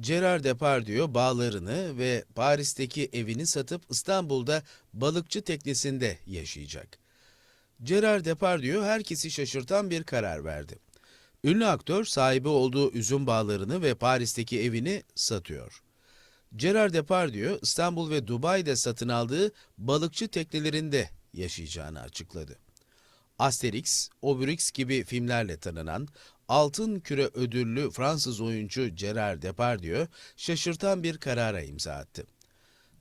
Gerard Depardieu bağlarını ve Paris'teki evini satıp İstanbul'da balıkçı teknesinde yaşayacak. Gerard Depardieu herkesi şaşırtan bir karar verdi. Ünlü aktör sahibi olduğu üzüm bağlarını ve Paris'teki evini satıyor. Gerard Depardieu İstanbul ve Dubai'de satın aldığı balıkçı teknelerinde yaşayacağını açıkladı. Asterix, Obelix gibi filmlerle tanınan Altın Küre ödüllü Fransız oyuncu Gerard Depardieu şaşırtan bir karara imza attı.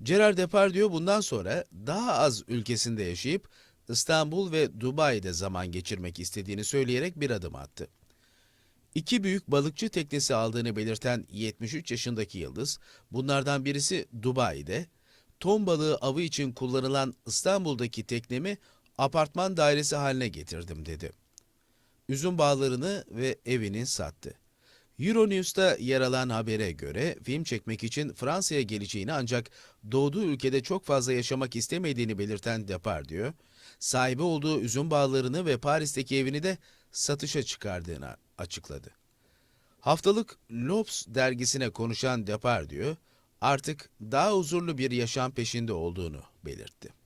Gerard Depardieu bundan sonra daha az ülkesinde yaşayıp İstanbul ve Dubai'de zaman geçirmek istediğini söyleyerek bir adım attı. İki büyük balıkçı teknesi aldığını belirten 73 yaşındaki Yıldız, bunlardan birisi Dubai'de, ton balığı avı için kullanılan İstanbul'daki teknemi apartman dairesi haline getirdim dedi. Üzüm bağlarını ve evini sattı. Euronews'ta yer alan habere göre film çekmek için Fransa'ya geleceğini ancak doğduğu ülkede çok fazla yaşamak istemediğini belirten Depardieu, sahibi olduğu üzüm bağlarını ve Paris'teki evini de satışa çıkardığını açıkladı. Haftalık Lobs dergisine konuşan Depardieu, artık daha huzurlu bir yaşam peşinde olduğunu belirtti.